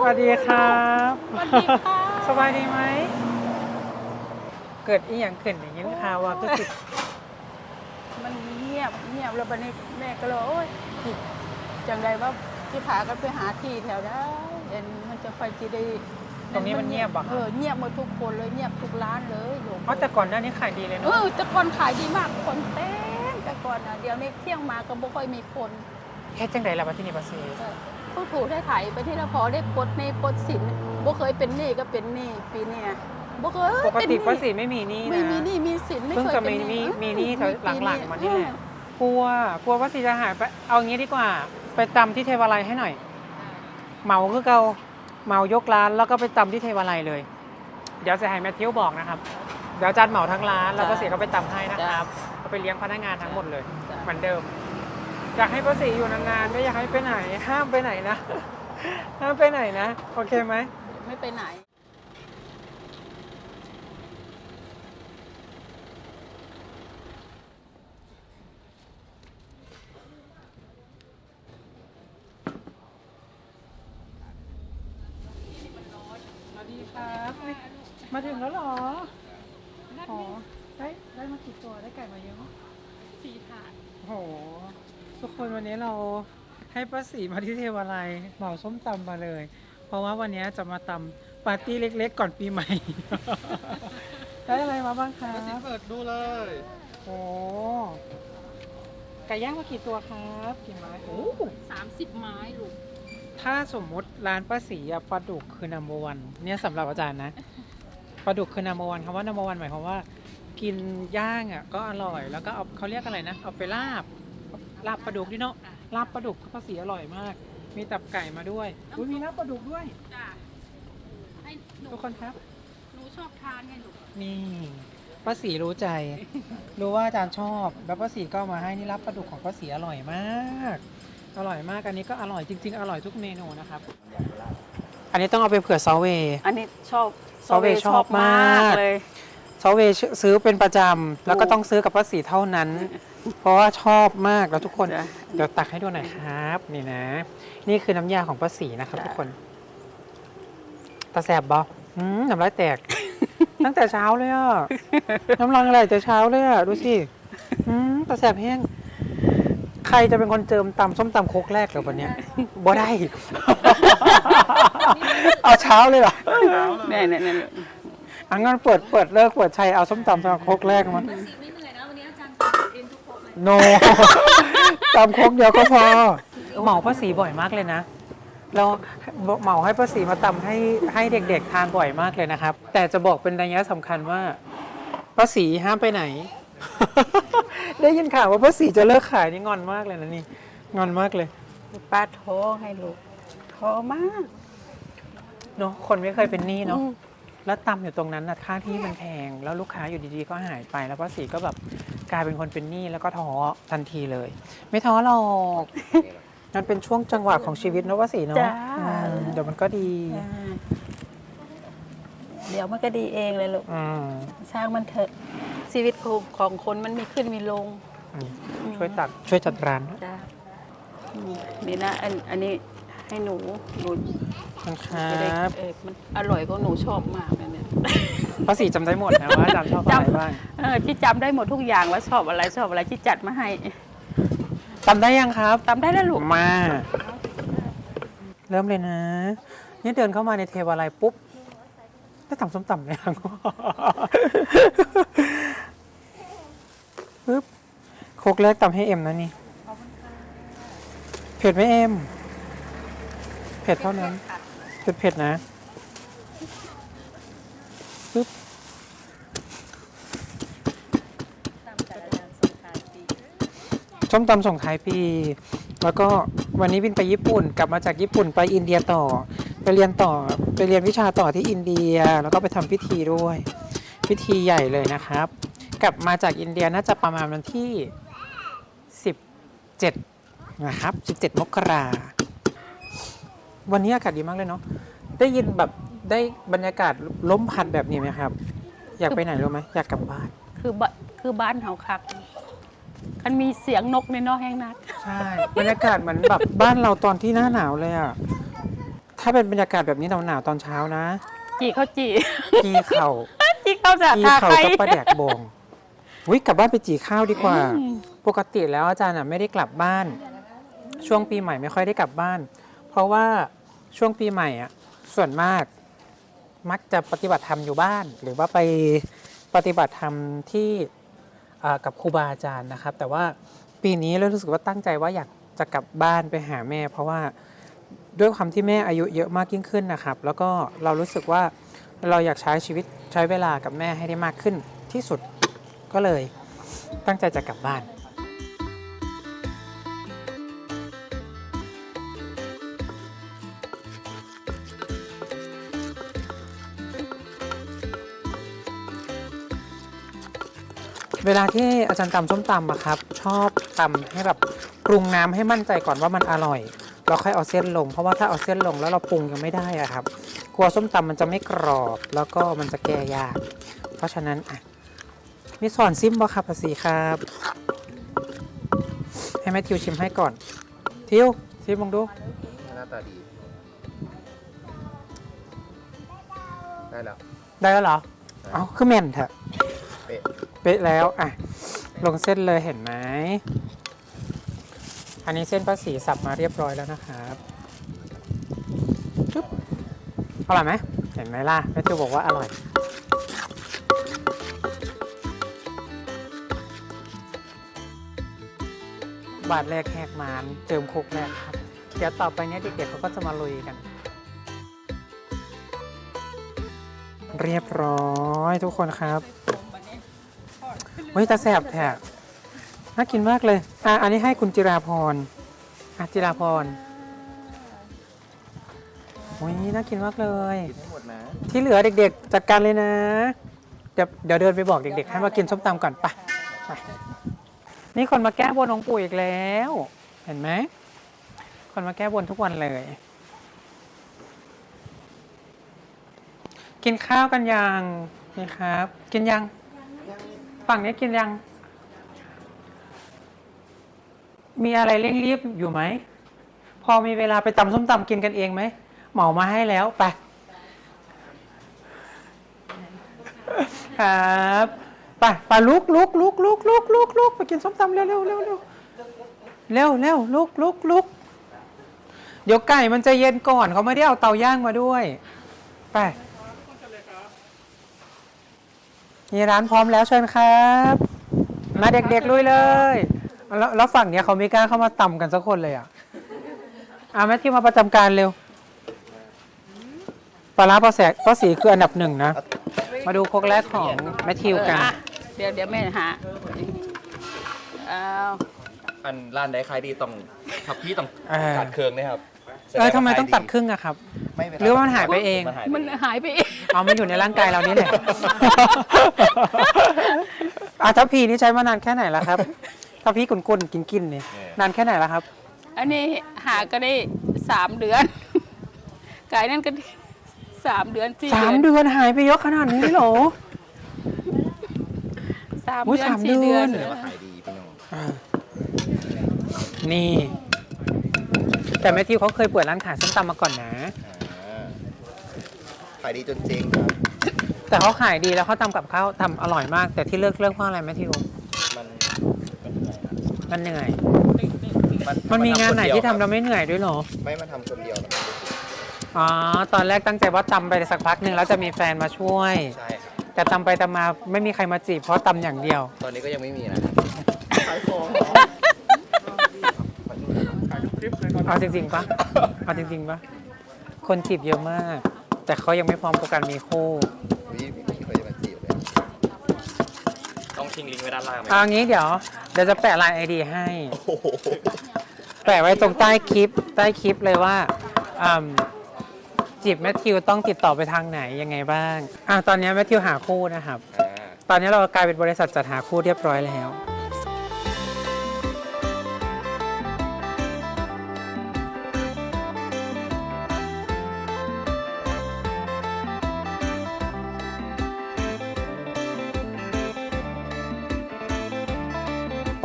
สวัสดีครับสวัสดีค่ะสบายดีไหม เกิดอีหยังขึ้นอย่างนี้ค่ะว่าก็ติดมันเงียบเงียบแล้วบัดนี้แม่ก็เลยโอ๊ยจังไรว่าที่พากันไปหาที่แถวได้เอ็นมันจะไปจีได้ตรงนี้มันเงียบปะเออเงียบหมดทุกคนเลยเงียบทุกร้านเลยโยมเพราะแต่ก่อนหน้านี้ขายดีเลยเอเนาะอแต่ก่อนขายดีมากคนเต้นแต่ก่อนอะเดี๋ยวนี้เที่ยงมาก็บ่ค่อยมีคนเฮ็ดจังไดล่ะบัดที่นี่ประเสริฐเออ ผู้ถูกได้ถ่ายไปที่ละพอได้ปลดในปลดสินบ่เคยเป็นหนี้ก็เป็นหนี้ปีเนี้ยบ่เคยปกเป็นหตินี้ประสิทธิ์ไม่มีหนี่ไม่นะมีหนี้มีสินไม่เพิ่งเคยจะเป็นมีหมีนี้มีหนี้แถวปีหลังๆมานี่แหละกลัวกลัวว่าสิจะหายไปเอางี้ดีกว่า ไปตำที่เทวาลัยให้หน่อย เหมาคือเกาเหมายกร้านแล้วก็ไปตำที่เทวาลัยเลย เดี๋ยวจะให้แมทธิวบอกนะครับ เดี๋ยวอาจารย์เหมาทั้งร้านแล้วก็เสียก็ไปตำให้นะครับเอาไปเลี้ยงพนักงานทั้งหมดเลยจ้ะเหมือนเดิม อยากให้ป้าศรีอยู่นานๆไม่อยากให้ไปไหน ห้ามไปไหนนะ ห้ามไปไหนนะ โอเคไหม ไม่ไปไหน สวัสดีครับมาถึงแล้วเหรออ๋อได้ได้มากี่ตัว ได้ไก่มาเยอะสี่ถาด โอ้โห ทุกคนวันนี้เราให้ป้าศรีมาที่เทวาลัยเหมาส้มตำมาเลย เพราะว่าวันนี้จะมาตำปาร์ตี้เล็กๆ ก่อนปีใหม่ ได้อะไรมาบ้างคะมาสิเปิดดูเลย โอ้ไก่ย่างมากี่ตัวครับกี่ไม้โอ้สามสิบไม้ลูกถ้าสมมุติร้านป้าศรีอะปลาดุกคือ number one เนี่ยสำหรับอาจารย์นะปลาดุกคือ number one คำว่า number one หมายความว่า กินย่างอะก็อร่อยแล้วก็เอาเขาเรียกอะไรนะเอาไปลาบ ลาบปลาดุกดิเนาะลาบปลาดุกภาษีอร่อยมาก มีตับไก่มาด้วยอุ้ยมีลาบปลาดุกด้วย จ้ะให้หนูทุกคนครับ หนูชอบทานไงลูกนี่ป้าสีรู้ใจ รู้ว่าอาจารย์ชอบ แล้วป้าสีก็เอามาให้นี่ลาบปลาดุกของป้าสีอร่อยมาก อร่อยมากอันนี้ก็อร่อยจริง ๆ อร่อยทุกเมนูนะครับ อันนี้ต้องเอาไปเผื่อซอเวย์ อันนี้ชอบซอเวย์ชอบมากเลย ซอเวย์ซื้อเป็นประจำแล้วก็ต้องซื้อกับป้าสีเท่านั้น เพราะว่าชอบมากแล้วทุกคนจ้ะเดี๋ยวตักให้ดูหน่อยครับ นี่นะ นี่คือน้ำยาของป้าสีนะครับจ้ะทุกคน ตาแสบบออืมน้ำลายแตก ตั้งแต่เช้าเลยอะ น้ำลายไหลแต่เช้าเลยอะ ดูสิอืมตาแสบแห้ง ใครจะเป็นคนเจิมตำส้มตำโคกแรกเหรอวันเนี้ยบ่ได้ เอาเช้าเลยเหรอเนี่ยเนี่ยเนี่ย อังั้นเปิดเปิดเลิกเปิดชัยเอาส้มตำสำหรับโคกแรกมันสีไม่เหนื่อยนะวันนี้อาจารย์เรียนทุกคนเลยโนตำโคกเดียวก็พอเหมาภาษีบ่อยมากเลยนะเราเหมาให้ภาษีมาตำให้ให้เด็ก ๆ ทานบ่อยมากเลยนะครับ แต่จะบอกเป็นระยะสำคัญว่าภาษีห้ามไปไหน ได้ยินข่าวว่าภาษีจะเลิกขายนี่งอนมากเลยนะนี่งอนมากเลยป้าโทรให้ลูกโทรมากเนาะคนไม่เคยเป็นหนี้เนาะอืม แล้วตำอยู่ตรงนั้นนะค่าที่มันแพง แล้วลูกค้าอยู่ดีๆก็หายไป แล้วป้าศรีก็แบบกลายเป็นคนเป็นหนี้แล้วก็ท้อทันทีเลย ไม่ท้อหรอกมันเป็นช่วงจังหวะของชีวิตเนอะป้าศรีเนาะจ้า อืมเดี๋ยวมันก็ดีอ่าเดี๋ยวมันก็ดีเองเลยลูก อืมช่างมันเถอะ ชีวิตของของคนมันมีขึ้นมีลงนี่ช่วยตัดช่วยจัดร้านจ้าอืมนี่นะอันอันนี้ให้หนูหนูขอบ คุณครัจะได้บเออมันอร่อยก็หนูชอบมากเลยเนี่ยป้าศรีจำได้หมดนะว่าอาจารย์ชอบอะไรบ้างเออที่จำได้หมดทุกอย่างว่าชอบอะไรชอบอะไรที่จัดมาให้จำได้ยังครับจำได้แล้วลูกมา เริ่มเลยนะ นี่เดินเข้ามาในเทวาลัยปุ๊บได้ตำส้มตำเลยครับปึ๊บโคกแรกตำให้เอ็มนะนี่เผ็ดไหมเอ็มเผ็ดเท่านั้นเผ็ด เผ็ดๆนะปึ๊บส้มตำส่งท้ายปี แล้วก็วันนี้บินไปญี่ปุ่น กลับมาจากญี่ปุ่นไปอินเดียต่อ ไปเรียนต่อ ไปเรียนวิชาต่อที่อินเดีย แล้วก็ไปทำพิธีด้วย พิธีใหญ่เลยนะครับ กลับมาจากอินเดียน่าจะประมาณวันที่ 17 นะครับ 17 มกรา วันนี้อากาศดีมากเลยเนาะได้ยินแบบได้บรรยากาศลมพัดแบบนี้ไหมครับ อยากไปไหนรู้ไหมอยากกลับบ้าน คือบ้านคือบ้านเฮาคักคันมีเสียงนกในนอกแห้งนัก ใช่ บรรยากาศเหมือนแบบบ้านเราตอนที่หน้าหนาวเลยอะถ้าเป็นบรรยากาศแบบนี้หนาวๆตอนเช้านะ จีเขาจีกีเข่าจีเขาจะกีทาเข่าใครกับปลาแดกบงวิกลับบ้านไปจีข้าวดีกว่าอืมปกติแล้วอาจารย์อะไม่ได้กลับบ้าน ช่วงปีใหม่ไม่ค่อยได้กลับบ้าน เพราะว่า ช่วงปีใหม่อะส่วนมากมักจะปฏิบัติธรรมอยู่บ้าน หรือว่าไปปฏิบัติธรรมที่กับครูบาอาจารย์นะครับ แต่ว่าปีนี้เรารู้สึกว่าตั้งใจว่าอยากจะกลับบ้านไปหาแม่ เพราะว่าด้วยความที่แม่อายุเยอะมากยิ่งขึ้นนะครับ แล้วก็เรารู้สึกว่าเราอยากใช้ชีวิตใช้เวลากับแม่ให้ได้มากขึ้นที่สุดก็เลยตั้งใจจะกลับบ้าน เวลาที่อาจารย์ตำส้มตำอะครับ ชอบตำให้แบบปรุงน้ำให้มั่นใจก่อนว่ามันอร่อยแล้วค่อยเอาเส้นลง เพราะว่าถ้าเอาเส้นลงแล้วเราปรุงยังไม่ได้อะครับกลัวส้มตำมันจะไม่กรอบแล้วก็มันจะแก้ยาก เพราะฉะนั้นอะมีสอนซิมบ่ครับภาษีครับ ให้แม่ทิวชิมให้ก่อน ทิวชิมลองดูหน้าตาดี ได้แล้ว ได้แล้วเหรอ เอ้าคือแม่นเถอะเป๊ะ เป๊ะแล้วอะลงเส้นเลยเห็นไหมอันนี้เส้นป้าสีสับมาเรียบร้อยแล้วนะครับจุ๊บอร่อยไหมเห็นไหมล่ะแม่ทิวบอกว่าอร่อยบาทแรกแหกมานเจิมโคกแรกครับ เดี๋ยวต่อไปเนี้ยเด็กๆเขาก็จะมาลุยกัน เรียบร้อยทุกคนครับ เฮ้ยตาแสบแท้น่ากินมากเลยอะอันนี้ให้คุณจิราพรอะจิราพรโอ้ยน่ากินมากเลย กินให้หมดนะ ที่เหลือเด็กๆ จัดการเลยนะ เดี๋ยวเดี๋ยวเดินไปบอกเด็กๆ ให้มากินส้มตำก่อนไปไปนี่คนมาแก้บนองค์ปู่อีกแล้ว เห็นไหม คนมาแก้บนทุกวันเลย กินข้าวกันยังนี่ครับ กินยัง ฝั่งนี้กินยัง มีอะไรเร่งรีบอยู่ไหม พอมีเวลาไปตำส้มตำกินกันเองไหม เหมามาให้แล้ว ไป ครับไปไปลุกลุกลุกลุกลุกลุกลุกไปกินส้มตำเร็วเร็วเร็วเร็วเร็วเร็วลุกลุกลุกเดี๋ยวไก่มันจะเย็นก่อนเขาไม่ได้เอาเตาย่างมาด้วย ไป นี่ร้านพร้อมแล้วเชิญครับ มาเด็กๆลุยเลย แล้วแล้วฝั่งเนี้ยเขาไม่กล้าเข้ามาตำกันสักคนเลยอะอาแม่ที่มาประจำการเร็วปลาร้าปลาแสกปลาสีคืออันดับหนึ่งนะ มาดูโคกแรกของแมทธิวกันเอออะเดี๋ยวเดี๋ยวแม่หาเอาอันร้านใดขายดีต้องทับพี่ต้องเออ ตัดเครื่องนะครับเออทำไมต้องตัดครึ่งอะครับ ไม่เป็นไหรือว่ามันหายไปเอง มันหายมันไปเองหายไป เองเอามันอยู่ในร่างกายเรานี่แหละอาทัพพีนี่ใช้มานานแค่ไหนแล้วครับทัพพีกุนกุนกินกินๆนี่นานแค่ไหนแล้วครับ อันนี้หาก็ได้สามเดือนไก่นั่นก็ได้สามเดือนสี่สามเดือนเดือนหายไปเยอะขนาดนี้เหรอสามอุ๊ยเดือนสามสี่เดืเดืออนนแสดงว่าขายดีพี่น้องอ่านี่ แต่แมทธิวเขาเคยเปิดร้านขายส้มตำมาก่อนนะอ่าขายดีจนเจ๊งครับ แต่เขาขายดีแล้วเขาทำกับข้าวทำอร่อยมาก แต่ที่เลิกเลิกเพราะอะไรแมทธิวมันมันเหนื่อยครับมันเหนื่อย มันมีงานไหนที่ทำแล้วไม่เหนื่อยด้วยเหรอ ไม่มาทำคนเดียวแล้วมันรู้สึกอ๋อ ตอนแรกตั้งใจว่าตำไปสักพักหนึ่งแล้วจะมีแฟนมาช่วย ใช่ครับ แต่ตำไปตำมาไม่มีใครมาจีบเพราะตำอย่างเดียว ตอนนี้ก็ยังไม่มีนะขายของเอาจริงๆปะเอาจริงๆปะคนจีบเยอะมาก แต่เขายังไม่พร้อมกับการมีคู่วิพี่เคยจะมาจีบเลยต้องทิ้งลิงก์ไว้ด้านล่างไหมเอางี้เดี๋ยวเดี๋ยวจะแปะไลน์ไอดีให้ โอ้โหแปะไว้ตรงใต้คลิป ใต้คลิปเลยว่าอืมจีบแมทธิวต้องติดต่อไปทางไหนยังไงบ้างอะตอนนี้แมทธิวหาคู่นะครับ อ่า ตอนนี้เรากลายเป็นบริษัทจัดหาคู่เรียบร้อยแล้ว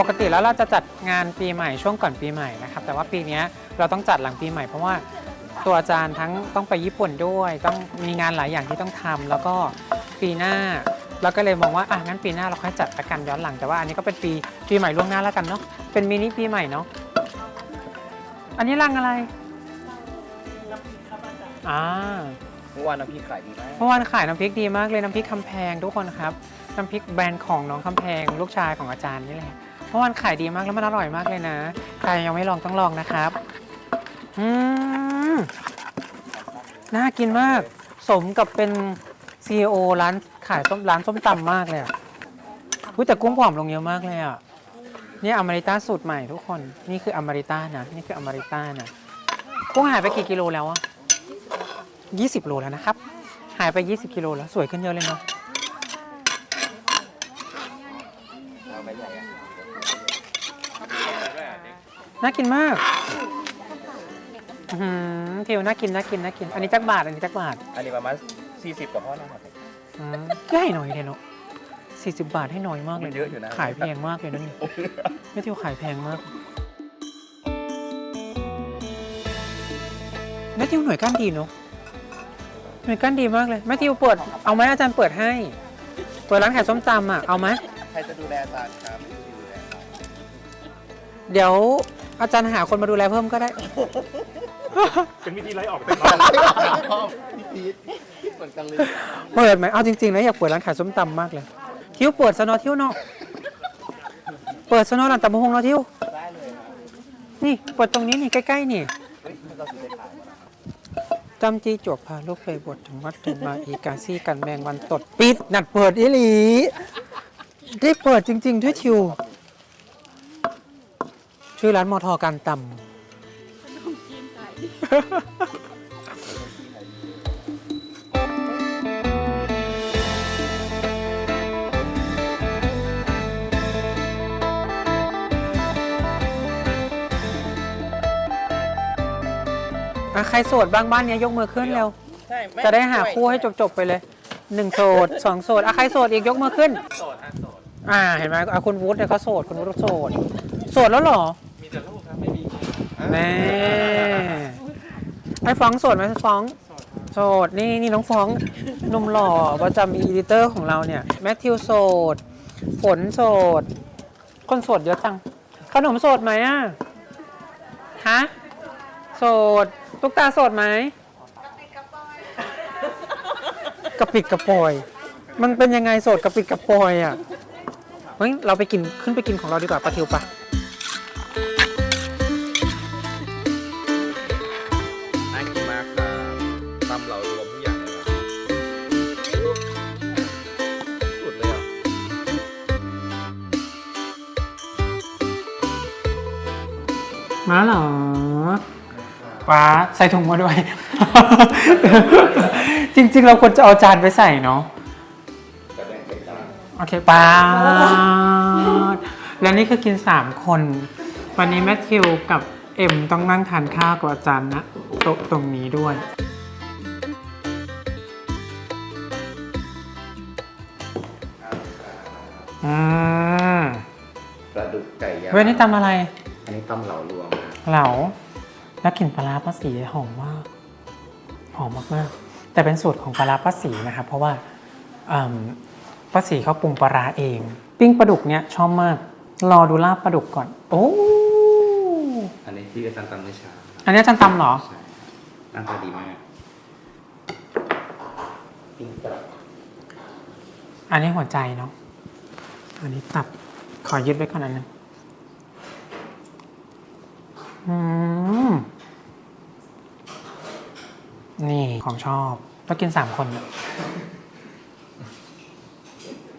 กติแล้วเราจะจัดงานปีใหม่ช่วงก่อนปีใหม่นะครับ แต่ว่าปีเนี้ยเราต้องจัดหลังปีใหม่เพราะว่าตัวอาจารย์ทั้งต้องไปญี่ปุ่นด้วย ต้องมีงานหลายอย่างที่ต้องทำแล้วก็ปีหน้าเราก็เลยมองว่าอะงั้นปีหน้าเราค่อยจัดประกันย้อนหลังแต่ว่าอันนี้ก็เป็นปีปีใหม่ล่วงหน้าแล้วกันเนาะเป็นมินิปีใหม่เนาะอันนี้รังอะไรอ่าเมื่อวานน้ำพริกขายดีมากเมื่อวานขายน้ำพริกดีมากเลยน้ำพริกคำแพงทุกคนครับน้ำพริกแบรนด์ของน้องคำแพงลูกชายของอาจารย์นี่แหละ เมื่อวานขายดีมากแล้วมันอร่อยมากเลยนะ ใครยังไม่ลองต้องลองนะครับ อืม น่ากินมาก สมกับเป็น CEO ร้านขายส้มร้านส้มตำมากเลยอะอุ๊ยแต่กุ้งผอมลงเยอะมากเลยอะนี่อเมริต้าสูตรใหม่ทุกคน นี่คืออเมริต้านะ นี่คืออเมริต้านะ กุ้งหายไปกี่กิโลแล้วอะ20โลแล้วนะครับ หายไป 20 กิโลแล้ว สวยขึ้นเยอะเลยเนาะ เอาไปใหญ่อะ น่ากินมากอื้อหือทิวน่ากินน่ากินน่ากิน อันนี้จักบาท อันนี้จักบาทอันนี้ประมาณ40กว่าพ่อนะครับ อืมก็ให้หน่อยเลยเนาะ40บาทให้น้อยมากเลยมันเยอะอยู่นะ ขายแพงมากเลยนะนี่ไม่ทิวขายแพงมากแม่ทิวหน่วยก้านดีเนาะหน่วยก้านดีมากเลยแม่ทิวเปิด เอาไหมอาจารย์เปิดให้ เปิดร้านขายส้มตำอะ เอาไหม ใครจะดูแลอาจารย์ครับไม่ได้ดูแลครับเดี๋ยว อาจารย์หาคนมาดูแลเพิ่มก็ได้ เป็นวิธีไล่ออกเป็นพี่พีทเหมือนกันเลยเปิดไหมเอาจริงๆนะอยากเปิดร้านขายส้มตำมากเลยทิวเปิดสนอทิวเนาะเปิดสนอร้านตำมะฮงเนาะทิวได้เลยครับนี่เปิดตรงนี้นี่ใกล้ๆนี่เฮ้ยเราจะได้ขายหมดแล้วจำจีจวกพาลูกไปบวชถึงวัดถึงมาอีกาซี่กันแมงวันตดปิดนัดเปิดอีหลีได้เปิดจริง ๆ ด้วยทิว ชื่อร้านมอทอการตำอะใครโสดบ้างบ้านเนี้ยยกมือขึ้นเร็ว ใช่ม่จะได้หาคู่ให้จบๆไปเลยหนึ่งโสดสองโสดอะใครโสดอีกยกมือขึ้น โสดฮะโสด อ่าเห็นไหมอะคุณวุฒิเนี่ยเขาโสดคุณวุฒิโสด โสดแล้วเหรอ มีแต่ลูกครับไม่มี แน่ไอ้ฟ้องโสดไหมฟ้องโสดนี่นี่น้องฟ้องหนุ่มหล่อประจำอีดิเตอร์ของเราเนี่ยแมทธิวโสดฝนโสด คนโสดเยอะจัง ขนมโสดไหมอะฮะโสดตุ๊กตาโสดไหมกระปิดกระปอย มันเป็นยังไงโสดกระปิดกระปอยอะเฮ้ยเราไปกินขึ้นไปกินของเราดีกว่าปลาทิวปะ มาเหรอป้าใส่ถุงมาด้วย จริง ๆ เราควรจะเอาจานไปใส่เนาะกระแดงใส่จานโอเคป้าดและนี่คือกิน3คน วันนี้แมทธิวกับเอ็มต้องนั่งทานข้าวกับอาจารย์นะโต๊ะตรงนี้ด้วยอืมปลาดุกไก่ย่างเว้ยนี่ตำอะไร อันนี้ตำเหลารวมครับ เหลาแล้วกลิ่นปลาร้าป้าสีหอมมาก หอมมากๆ แต่เป็นสูตรของปลาร้าป้าสีนะครับ เพราะว่าอืมป้าสีเขาปรุงปลาร้าเอง ปิ้งปลาดุกเนี่ยชอบมาก รอดูลาบปลาดุกก่อน โอ้อันนี้ที่อาจารย์ตำเมื่อเช้าครับอันนี้อาจารย์ตำเหรอใช่หน้าตาดีมากปิ้งปลาอันนี้หัวใจเนาะอันนี้ตับขอยึดไว้ก่อนอันหนึงอืม นี่ของชอบต้องกินสามคนเนี่ย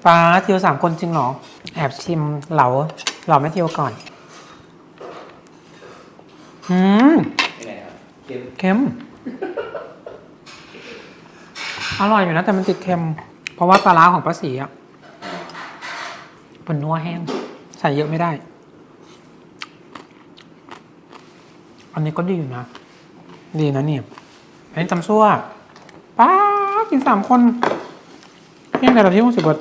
ป้าเทียวสามคนจริงเหรอ แอบชิมเหลาเหลาแม่เทียวก่อน อืมที่ไหนครับเค็มเค็ม อร่อยอยู่นะ แต่มันติดเค็ม เพราะว่าปลาร้าของป้าสีอะเป็นนัวแห้ง ใส่เยอะไม่ได้ อันนี้ก็ดีอยู่นะ ดีนะเนี่ย อันนี้ตำซั่วป้ากินสามคนเพียงแต่เราที่มุสิบด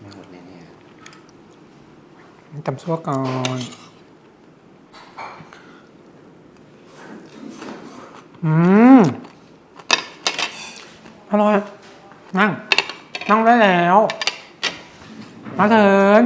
ไม่หมดแน่ตำซั่วก่อนออืมอร่อยนั่ง นั่งได้แล้ว มาเถิน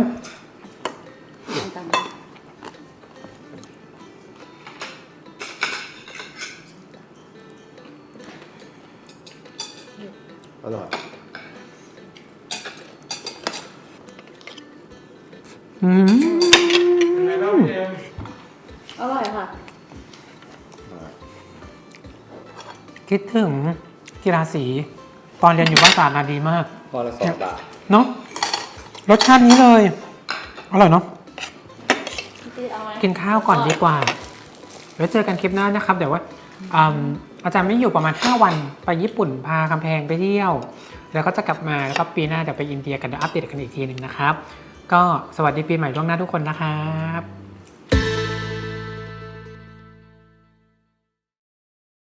คิดถึงกีฬาสี ตอนเรียนอยู่บ้านตาดนาดีมาก พอละสองบาทเนาะรสชาตินี้เลย อร่อยเนาะพี่เอาไหมกินข้าวก่อนดีกว่าไว้เจอกันคลิปหน้านะครับเดี๋ยวว่าอืมอาจารย์ไม่อยู่ประมาณ 5 วันไปญี่ปุ่นพากำแพงไปเที่ยว แล้วก็จะกลับมาแล้วก็ปีหน้าเดี๋ยวไปอินเดียกันเดี๋ยวอัปเดตกันอีกทีหนึ่งนะครับ ก็สวัสดีปีใหม่ล่วงหน้าทุกคนนะครับ